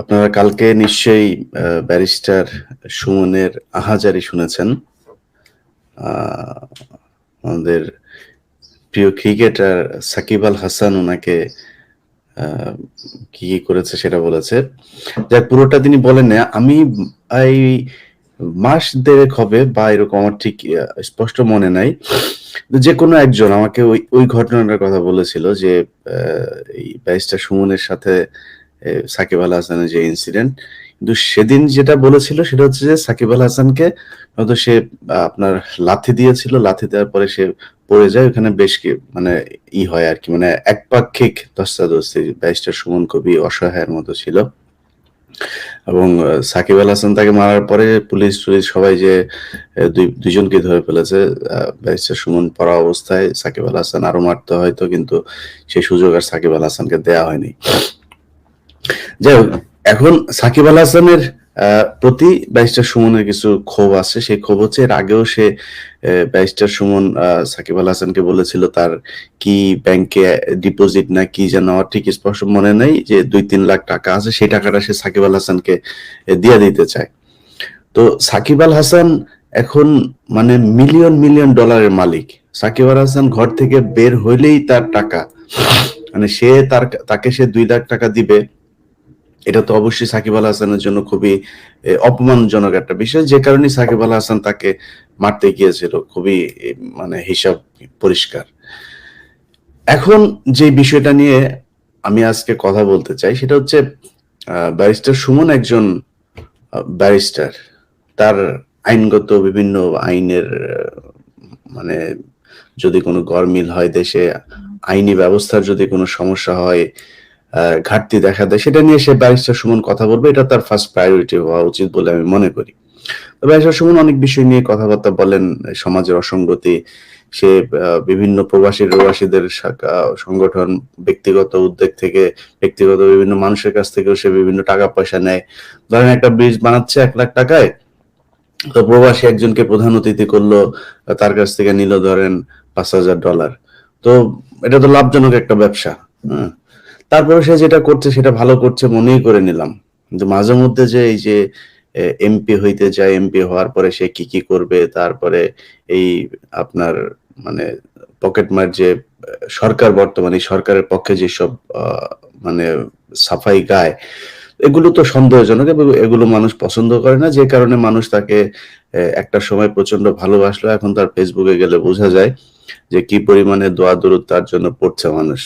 আপনারা কালকে নিশ্চয়ই ব্যারিস্টার সুমনের আহাজারি শুনেছেন। আমাদের প্রিয় ক্রিকেটার সাকিব আল হাসান ওনাকে কি কি করেছে সেটা বলেছে। যাক পুরোটা তিনি বলেন না। আমি এই মাস দেড়েক হবে বা এরকম আমার ঠিক স্পষ্ট মনে নাই। যে কোনো একজন আমাকে ওই ওই ঘটনাটার কথা বলেছিল যে এই ব্যারিস্টার সুমনের সাথে আহ, সাকিব আল হাসানের যে ইনসিডেন্ট কিন্তু সেদিন যেটা বলেছিল সেটা হচ্ছে যে সাকিব আল হাসানকে হয়তো সে আপনার লাথি দিয়েছিল, লাথি দেওয়ার পরে সে পড়ে যায়, ওখানে বেশ কি মানে ই হয় আর কি মানে একপাক্ষিক ধস্তাধস্তি, ব্যারিস্টার সুমন কবি অসহায়ের মতো ছিল। এবং সাকিব আল হাসান তাকে মারার পরে পুলিশ টুলিশ সবাই যে দুইজনকে ধরে ফেলেছে ব্যারিস্টার সুমন পড়া অবস্থায় সাকিব আল হাসান আরও মারতে হয়তো, কিন্তু সেই সুযোগ আর সাকিব আল হাসানকে দেয়া হয়নি। যাই হোক, এখন সাকিব আল হাসানের প্রতি ব্যারিস্টার সুমনের কিছু ক্ষোভ আছে। সেই ক্ষোভ হচ্ছে এর আগেও সে ব্যারিস্টার সুমন সাকিব আল হাসানকে বলেছিল তার কি ব্যাংকে ডিপোজিট না কি যেন, আমার ঠিক স্পষ্ট মনে নেই যে দুই তিন লাখ টাকা আছে, সেই টাকাটা সে সাকিব আল হাসানকে দিয়ে দিতে চায়। তো সাকিব আল হাসান এখন মানে মিলিয়ন মিলিয়ন ডলারের মালিক। সাকিব আল হাসান ঘর থেকে বের হইলেই তার টাকা। মানে সে তার, তাকে সে দুই লাখ টাকা দিবে। এটা তো অবশ্যই সাকিব আল হাসানের জন্য খুবই অপমানজনক একটা বিষয়। যে কারণে সাকিব আল হাসান তাকে মারতে গিয়েছিল, খুবই মানে হিসাব পরিষ্কার। এখন যে বিষয়টা নিয়ে আমি আজকে কথা বলতে চাই, সেটা হচ্ছে ব্যারিস্টার সুমন একজন ব্যারিস্টার। তার আইনগত বিভিন্ন আইনের মানে যদি কোনো গরমিল হয় দেশে, আইনি ব্যবস্থার যদি কোনো সমস্যা হয় ঘাটতি দেখা দেয়। সেটা নিয়ে সে ব্যারিস্টার সুমন কথা বলবে। এটা তার ফার্স্ট প্রায়োরিটি হওয়া উচিত বলে আমি মনে করি। ব্যারিস্টার সুমন অনেক বিষয় নিয়ে কথাবার্তা বলেন। সমাজের অসঙ্গতি, সে বিভিন্ন প্রবাসী প্রবাসীদের সংগঠন, ব্যক্তিগত উদ্যোগ থেকে, ব্যক্তিগত বিভিন্ন মানুষের কাছ থেকেও সে বিভিন্ন টাকা পয়সা নেয়। ধরেন একটা ব্রিজ বানাচ্ছে এক লাখ টাকায়। তো প্রবাসী একজনকে প্রধান অতিথি করল, তার কাছ থেকে নিল ধরেন পাঁচ হাজার ডলার। তো এটা তো লাভজনক একটা ব্যবসা হ্যাঁ তারপরে সে যেটা করছে, সেটা ভালো করছে মনেই করে নিলাম। কিন্তু মাঝে মধ্যে যে এই যে এমপি হইতে যায় এমপি হওয়ার পরে সে কি কি করবে, তারপরে এই আপনার মানে পকেট মার যে, সরকার বর্তমানে সরকারের পক্ষে যেসব মানে সাফাই গায়, এগুলো তো সন্দেহজনক এবং এগুলো মানুষ পছন্দ করে না। যে কারণে মানুষ তাকে একটা সময় প্রচণ্ড ভালোবাসলো। এখন তার ফেসবুকে গেলে বোঝা যায় যে কি পরিমাণে দোয়া দরুদ তার জন্য পড়ছে মানুষ।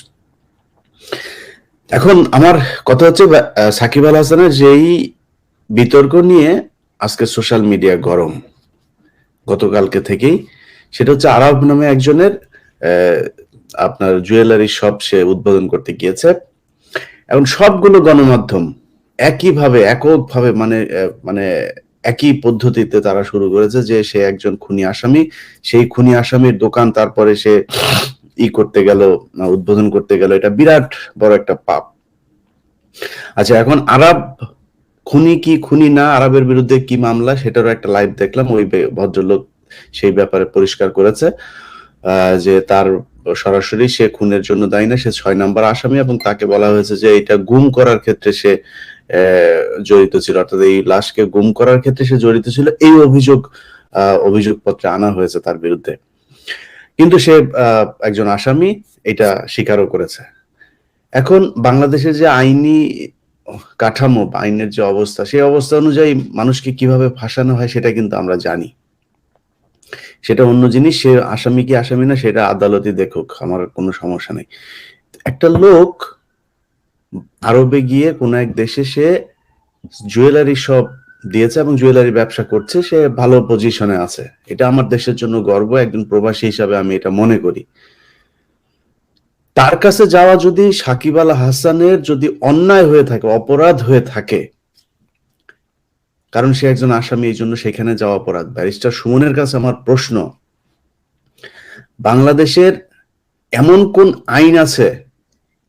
এখন আমার কথা হচ্ছে সাকিব আল হাসানের যেই বিতর্ক নিয়ে আজকে সোশ্যাল মিডিয়া গরম গতকালকে থেকেই, সেটা হচ্ছে আরব নামে একজনের আপনার জুয়েলারি শপ সে উদ্বোধন করতে গিয়েছে। এখন সবগুলো গণমাধ্যম একইভাবে, এককভাবে মানে মানে একই পদ্ধতিতে তারা শুরু করেছে যে সে একজন খুনি আসামি, সেই খুনি আসামির দোকান, তারপরে সে ই করতে গেল উদ্বোধন করতে গেল, এটা বিরাট বড় একটা পাপ। আচ্ছা এখন আরব খুনি কি খুনি না, আরবের বিরুদ্ধে কি মামলা, সেটারও একটা লাইভ দেখলাম, ওই ভদ্রলোক সেই ব্যাপারে পরিষ্কার করেছে যে তার সরাসরি সে খুনের জন্য দায়ী না, সে ছয় নাম্বার আসামি এবং তাকে বলা হয়েছে যে এটা গুম করার ক্ষেত্রে সে জড়িত ছিল। অর্থাৎ এই লাশকে গুম করার ক্ষেত্রে সে জড়িত ছিল, এই অভিযোগ অভিযোগপত্রে আনা হয়েছে তার বিরুদ্ধে। কিন্তু সে একজন আসামি এটা স্বীকারও করেছে। এখন বাংলাদেশের যে আইনি কাঠামো আইনের যে অবস্থা, সেই অবস্থা অনুযায়ী মানুষকে কীভাবে ফাঁসানো হয় সেটা কিন্তু আমরা জানি। সেটা অন্য জিনিস, সে আসামি কি আসামি না, সেটা আদালতই দেখুক, আমার কোনো সমস্যা নেই। একটা লোক আরবে গিয়ে কোন এক দেশে সে জুয়েলারি শপ দিয়েছে এবং জুয়েলারি ব্যবসা করছে, সে ভালো পজিশনে আছে। এটা আমার দেশের জন্য গর্ব, একজন প্রবাসী হিসাবে আমি এটা মনে করি। তার কাছে যাওয়া যদি সাকিব আল হাসানের যদি অন্যায় হয়ে থাকে, অপরাধ হয়ে থাকে, কারণ সে একজন আসামি, এই জন্য সেখানে যাওয়া অপরাধ। ব্যারিস্টার সুমনের কাছে আমার প্রশ্ন, বাংলাদেশের এমন কোন আইন আছে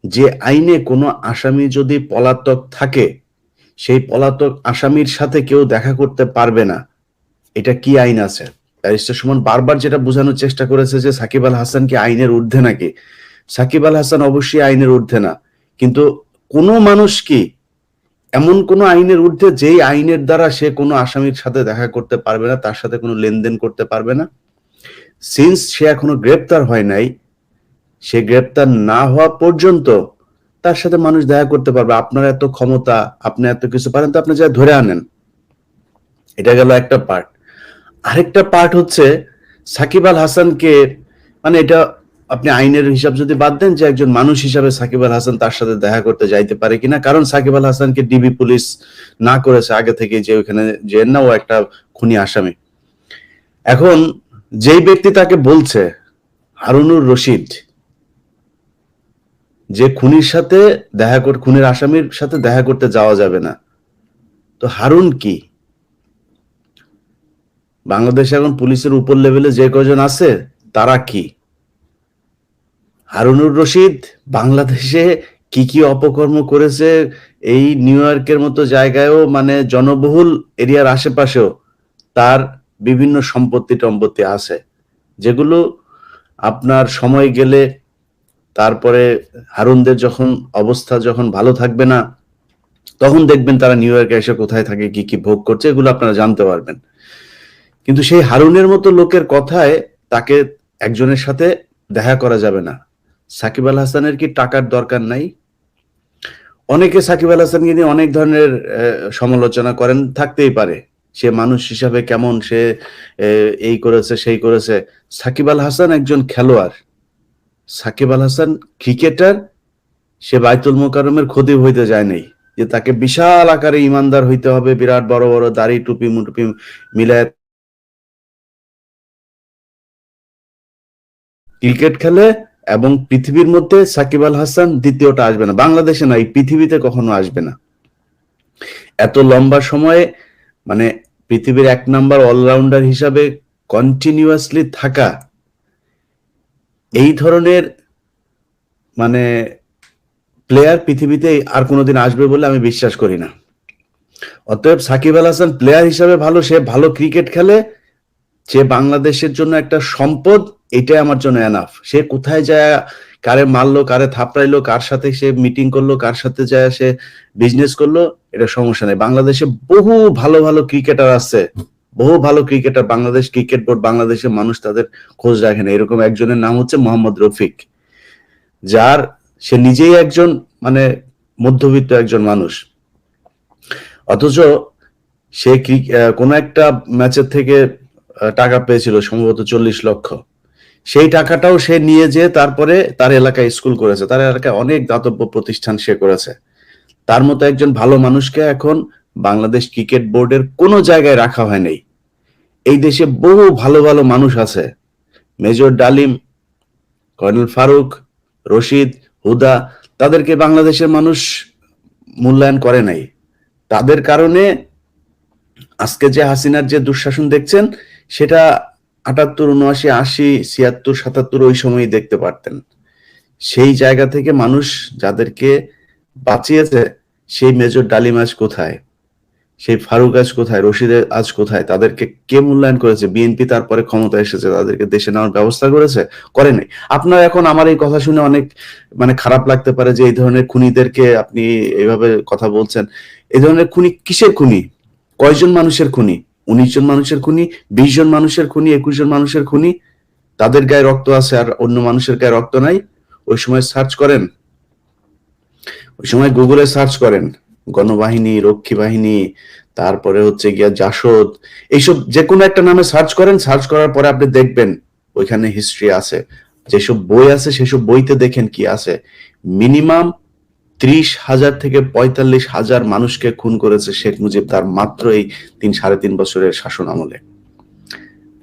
যে আইনে কোনো আসামি যদি পলাতক থাকে সেই পলাতক আসামির সাথে কেউ দেখা করতে পারবে না। এটা কি আইন আছে? ব্যারিস্টার সুমন বারবার যেটা বোঝানোর চেষ্টা করেছে যে সাকিব আল হাসান কি আইনের ঊর্ধ্বে নাকি? সাকিব আল হাসান অবশ্যই আইনের ঊর্ধ্বে না। কিন্তু কোনো মানুষ কি এমন কোন আইনের ঊর্ধ্বে যেই আইনের দ্বারা সে কোনো আসামির সাথে দেখা করতে পারবে না, তার সাথে কোনো লেনদেন করতে পারবে না? সিন্স সে এখনও গ্রেপ্তার হয় নাই, সে গ্রেপ্তার না হওয়া পর্যন্ত তার সাথে মানুষ দেখা করতে পারবে, আপনার এত ক্ষমতা, আপনি এত কিছু পারেন, তো আপনি যা ধরে আনেন। এটা গেল একটা পার্ট আরেকটা পার্ট হচ্ছে সাকিব আল হাসানকে মানে এটা আপনি আইনের হিসাব যদি বাদ দেন যে একজন মানুষ হিসাবে সাকিব আল হাসান তার সাথে দেখা করতে যাইতে পারে কিনা, কারণ সাকিব আল হাসানকে ডিবি পুলিশ না করেছে, আগে থেকে যে ওইখানে যে না, ও একটা খুনি আসামি। এখন যেই ব্যক্তি তাকে বলছে, হারুনুর রশিদ যে খুনির সাথে দেখা কর খুনের আসামির সাথে দেখা করতে যাওয়া যাবে না। তো হারুন কি? বাংলাদেশে এখন পুলিশের উপর লেভেলে যে কজন আছে, তারা কি? হারুনুর রশিদ, বাংলাদেশে কি কি অপকর্ম করেছে, এই নিউ ইয়র্কের মতো জায়গায়ও মানে জনবহুল এরিয়ার আশেপাশেও তার বিভিন্ন সম্পত্তি টম্পত্তি আছে। যেগুলো আপনার সময় গেলে তারপরে হারুনদের যখন অবস্থা যখন ভালো থাকবে না, তখন দেখবেন তারা নিউ ইয়র্কে এসে কোথায় থাকে, কি কি ভোগ করছে, এগুলো আপনারা জানতে পারবেন। কিন্তু সেই হারুনের মতো লোকের কথায় তাকে একজনের সাথে দেখা করা যাবে না। সাকিব আল হাসানের কি টাকার দরকার নাই? অনেকে সাকিব আল হাসানকে নিয়ে অনেক ধরনের সমালোচনা করেন, থাকতেই পারে। সে মানুষ হিসাবে কেমন, সে এই করেছে, সেই করেছে। সাকিব আল হাসান একজন খেলোয়াড়। সাকিব আল হাসান ক্রিকেটার, সে বাইতুল মোকারমের ক্ষতি হইতে যায় নাই। যে তাকে বিশাল আকারে ইমানদার হইতে হবে, বিরাট বড় বড় দাড়ি টুপি মুটুপি মিলায় ক্রিকেট খেলে এবং পৃথিবীর মধ্যে সাকিব আল হাসান দ্বিতীয়টা আসবে না। বাংলাদেশে না, এই পৃথিবীতে কখনো আসবে না। এত লম্বা সময়ে মানে পৃথিবীর এক নাম্বার অলরাউন্ডার হিসাবে কন্টিনিউয়াসলি থাকা এই ধরনের মানে প্লেয়ার পৃথিবীতে আর কোনোদিন আসবে বলে আমি বিশ্বাস করি না। অতএব সাকিব আল হাসান প্লেয়ার হিসাবে ভালো, সে ভালো ক্রিকেট খেলে, সে বাংলাদেশের জন্য একটা সম্পদ, এটাই আমার জন্য এনাফ সে কোথায় যায়, কারে মারলো, কারে থাপড়াইলো, কার সাথে সে মিটিং করল, কার সাথে যায়, সে বিজনেস করল, এটা সমস্যা নেই। বাংলাদেশে বহু ভালো ভালো ক্রিকেটার আছে। বহু ভালো ক্রিকেটার, বাংলাদেশ ক্রিকেট বোর্ড, বাংলাদেশের মানুষ তাদের খোঁজ রাখে না। এরকম একজনের নাম হচ্ছে মোহাম্মদ রফিক, যার সে নিজেই একজন মানে মধ্যবিত্ত একজন মানুষ। অথচ সে কোন একটা ম্যাচের থেকে টাকা পেয়েছিল সম্ভবত চল্লিশ লক্ষ। সেই টাকাটাও সে নিয়ে যে তারপরে তার এলাকায় স্কুল করেছে। তার এলাকায় অনেক দাতব্য প্রতিষ্ঠান সে করেছে। তার মতো একজন ভালো মানুষকে এখন বাংলাদেশ ক্রিকেট বোর্ডের কোনো জায়গায় রাখা হয় নাই। এই দেশে বহু ভালো ভালো মানুষ আছে। মেজর ডালিম, কর্নেল ফারুক, রশিদ, হুদা, তাদেরকে বাংলাদেশের মানুষ মূল্যায়ন করে নাই। তাদের কারণে আজকে যে হাসিনার যে দুঃশাসন দেখছেন, সেটা আটাত্তর, উনআশি, আশি, ছিয়াত্তর, সাতাত্তর ওই সময় দেখতে পারতেন। সেই জায়গা থেকে মানুষ যাদেরকে বাঁচিয়েছে, সেই মেজর ডালিম আজ কোথায়? সেই ফারুক আজ কোথায়, রশিদ আজ কোথায়, তাদেরকে কে মূল্যায়ন করেছে? বিএনপি তারপরে ক্ষমতা এসেছে, তাদেরকে দেশে নেওয়ার ব্যবস্থা করেছে? করে নাই। আপনার এখন আমার এই কথা শুনে অনেক মানে খারাপ লাগতে পারে যে এই ধরনের খুনিদেরকে আপনি এইভাবে কথা বলছেন। এই ধরনের খুনি কিসের খুনি? কয়জন মানুষের খুনি? উনিশ জন মানুষের খুনি? বিশ জন মানুষের খুনি? একুশ জন মানুষের খুনি? তাদের গায়ে রক্ত আছে আর অন্য মানুষের গায়ে রক্ত নাই? ওই সময় সার্চ করেন। ওই সময় গুগলে সার্চ করেন। গণবাহিনী রক্ষী বাহিনী তারপরে হচ্ছে গিয়া জাসদ, এইসব যে কোনো একটা নামে সার্চ করেন সার্চ করার পরে আপনি দেখবেন ওইখানে হিস্ট্রি আছে। যেসব বই আছে, সেসব বইতে দেখেন কি আছে। মিনিমাম ত্রিশ হাজার থেকে পঁয়তাল্লিশ হাজার মানুষকে খুন করেছে শেখ মুজিব তার মাত্র এই তিন, সাড়ে তিন বছরের শাসন আমলে।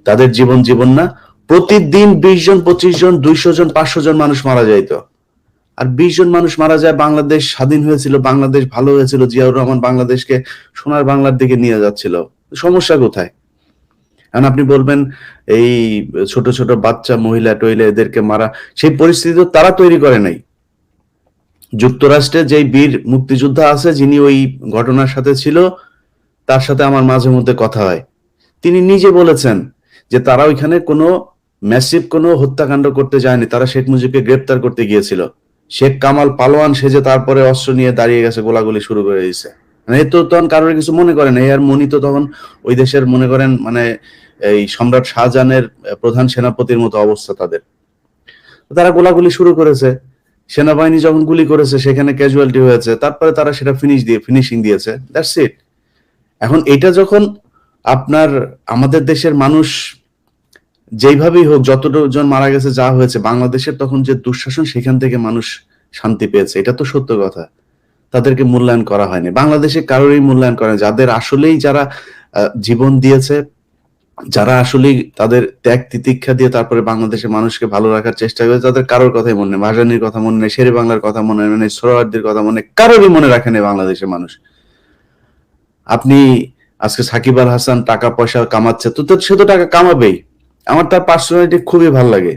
তাদের জীবন জীবন না, প্রতিদিন বিশ জন, পঁচিশ জন, দুইশো জন, পাঁচশো জন মানুষ মারা যাইত। আর বিশ জন মানুষ মারা যায়, বাংলাদেশ স্বাধীন হয়েছিল, বাংলাদেশ ভালো হয়েছিল, জিয়াউর রহমান বাংলাদেশকে সোনার বাংলার দিকে নিয়ে যাচ্ছিল। সমস্যা কোথায়? এখন আপনি বলবেন, এই ছোট ছোট বাচ্চা, মহিলা টইলা এদেরকে মারা, সেই পরিস্থিতি তো তারা তৈরি করে নাই। যুক্তরাষ্ট্রে যেই বীর মুক্তিযোদ্ধা আছে, যিনি ওই ঘটনার সাথে ছিল, তার সাথে আমার মাঝে মধ্যে কথা হয়। তিনি নিজে বলেছেন যে তারা ওইখানে কোনো ম্যাসিভ কোনো হত্যাকাণ্ড করতে যায়নি, তারা শেখ মুজিবকে গ্রেপ্তার করতে গিয়েছিল। শেখ কামাল পালোয়ান সেজে তারপরে অস্ত্র নিয়ে দাঁড়িয়ে গেছে, গোলাগুলি শুরু করে দিয়েছে। মানে তো তখন কারোর কিছু মনে করেন এই আর মনি তো তখন ওই দেশের, মনে করেন মানে এই সম্রাট শাহজাহানের প্রধান সেনাপতির মতো অবস্থা তাদের। তারা গোলাগুলি শুরু করেছে। সেনাবাহিনী যখন গুলি করেছে, সেখানে ক্যাজুয়ালিটি হয়েছে। তারপরে তারা সেটা ফিনিশ দিয়ে ফিনিশিং দিয়েছে। দ্যাটস ইট এখন এটা যখন আপনার, আমাদের দেশের মানুষ যেইভাবেই হোক যতজন মারা গেছে, যা হয়েছে, বাংলাদেশের তখন যে দুঃশাসন, সেখান থেকে মানুষ শান্তি পেয়েছে। এটা তো সত্য কথা। তাদেরকে মূল্যায়ন করা হয়নি। বাংলাদেশে কারোরই মূল্যায়ন করে। যাদের আসলেই যারা জীবন দিয়েছে, যারা আসলেই তাদের ত্যাগ তিতিক্ষা দিয়ে তারপরে বাংলাদেশের মানুষকে ভালো রাখার চেষ্টা করে, তাদের কারোর কথাই মনে নেই। ভাসানির কথা মনে নেই, শেরে বাংলার কথা মনে নেই সোহরাওয়ার্দির কথা মনে কারোরই মনে রাখে নেই বাংলাদেশের মানুষ। আপনি আজকে সাকিব আল হাসান টাকা পয়সা কামাচ্ছে তো সে তো টাকা কামাবেই। আমার তার পার্সোনালিটি খুবই ভালো লাগে।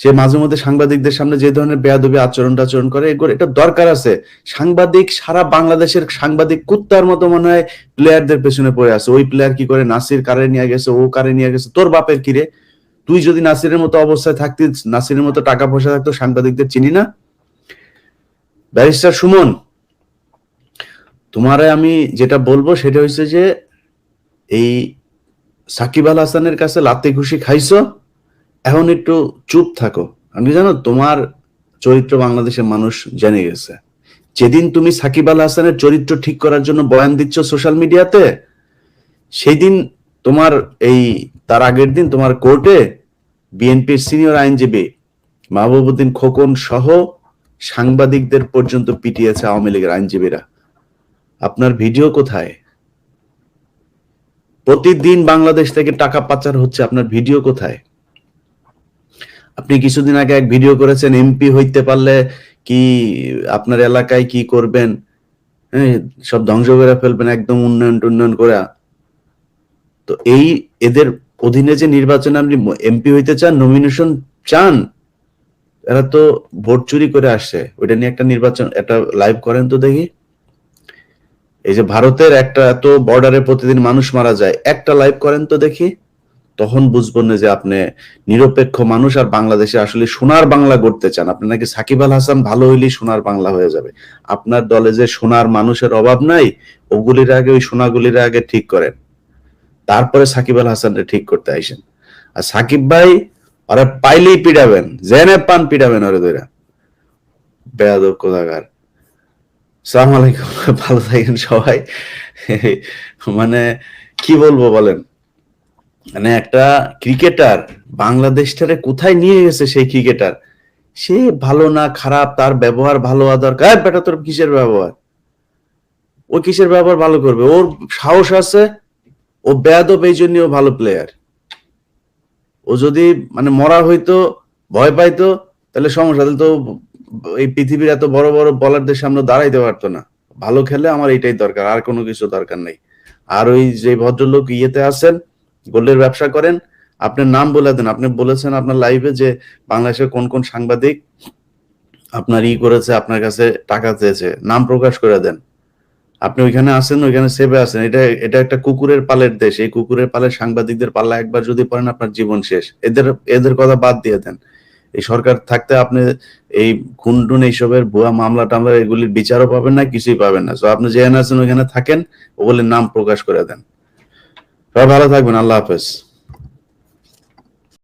সে মাঝে মধ্যে সাংবাদিকদের সামনে যে ধরনের বেয়াদবি আচরণ টাচরণ করে এগুলো এটা দরকার আছে। সাংবাদিক সারা বাংলাদেশের সাংবাদিক কুত্তার মতো মনে হয় প্লেয়ারদের পেছনে পড়ে আছে। ওই প্লেয়ার কি করে? নাসির কারে নিয়ে গেছে, ও কারে নিয়ে গেছে, তোর বাপের কিরে তুই যদি নাসিরের মতো অবস্থায় থাকতি নাসিরের মতো টাকা পয়সা থাকতো, সাংবাদিকদের চিনি না? ব্যারিস্টার সুমন, তোমারে আমি যেটা বলব সেটা হচ্ছে যে, এই সাকিব আল হাসানের কাছে লাতে খুশি খাইছো? এখন একটু চুপ থাকো। আমি জানো, তোমার চরিত্র বাংলাদেশের মানুষ জেনে গেছে। যেদিন তুমি সাকিব আল হাসানের চরিত্র ঠিক করার জন্য বয়ান দিচ্ছ সোশ্যাল মিডিয়াতে সেই দিন তোমার এই, তার আগের দিন তোমার কোর্টে বিএনপির সিনিয়র আইনজীবী মাহবুবুদ্দিন খোকন সহ সাংবাদিকদের পর্যন্ত পিটিয়েছে আওয়ামী লীগের আইনজীবীরা। আপনার ভিডিও কোথায়? প্রতিদিন বাংলাদেশ থেকে টাকা পাচার হচ্ছে, আপনার ভিডিও কোথায়? আপনি কিছুদিন আগে এক ভিডিও করেছেন, এমপি হইতে পারলে কি আপনার এলাকায় কি করবেন? হ্যাঁ সব ধ্বংস করে ফেলবেন, একদম উন্নয়ন টুন্নয়ন করে। তো এই এদের অধীনে যে নির্বাচনে আপনি এমপি হইতে চান নমিনেশন চান, এরা তো ভোট চুরি করে আসছে। ওইটা নিয়ে একটা নির্বাচন, একটা লাইভ করেন তো দেখি। এই যে ভারতের একটা এত বর্ডারে প্রতিদিন মানুষ মারা যায়, একটা লাইভ করেন তো দেখি। তখন বুঝব না যে আপনি নিরপেক্ষ মানুষ আর বাংলাদেশে আসলে সোনার বাংলা গড়তে চান। আপনি নাকি সাকিব আল হাসান ভালো হইলেই সোনার বাংলা হয়ে যাবে। আপনার দলে যে সোনার মানুষের অভাব নাই, ওগুলির আগে ওই সোনাগুলির আগে ঠিক করেন। তারপরে সাকিব আল হাসানকে ঠিক করতে আইসেন। আর সাকিব ভাই, ওরা পাইলেই পিড়াবেন জেনে পান পিড়াবেন ওরে ধরে বেয়াদব কোথাকার। সালাম আলাইকুম, ভালো থাকেন সবাই। মানে কি বলব বলেন? মানে একটা ক্রিকেটার বাংলাদেশটারে কোথায় নিয়ে গেছে সেই ক্রিকেটার? সে ভালো না, খারাপ, তার ব্যবহার ভালো হওয়া দরকার। বেটা তোর কিসের ব্যবহার? ও কিসের ব্যবহার ভালো করবে? ওর সাহস আছে, ও বেয়াদব, এই জন্য ভালো প্লেয়ার ও যদি মানে মরা হইতো, ভয় পাইতো, তাহলে সমস্যা। তাহলে তো এই পৃথিবীর এত বড় বড় বলারদের সামনে দাঁড়াইতে পারতো না। ভালো খেলে আমার এটাই দরকার, আর কোনো কিছু দরকার নেই। আর ওই যে ভদ্রলোক ইয়েতে আছেন, গোল্ডের ব্যবসা করেন, আপনার নাম বলে দেন। আপনি বলেছেন আপনার লাইভে যে বাংলাদেশের কোন কোন সাংবাদিক আপনার ই করেছে, আপনার কাছে টাকা চেয়েছে, নাম প্রকাশ করে দেন। আপনি ওইখানে আছেন, ওইখানে সেভে আছেন। এটা এটা একটা কুকুরের পালের দেশ। এই কুকুরের পালের সাংবাদিকদের পাল্লা একবার যদি পড়েন, আপনার জীবন শেষ। এদের এদের কথা বাদ দিয়ে দেন। এই সরকার থাকতে আপনি এই খুনটুন এইসবের ভুয়া মামলা টামলা এগুলির বিচারও পাবেন না, কিছুই পাবেন না। তো আপনি যেখানে আছেন ওইখানে থাকেন, ওগুলির নাম প্রকাশ করে দেন। সবাই ভালো থাকবেন, আল্লাহ হাফেজ।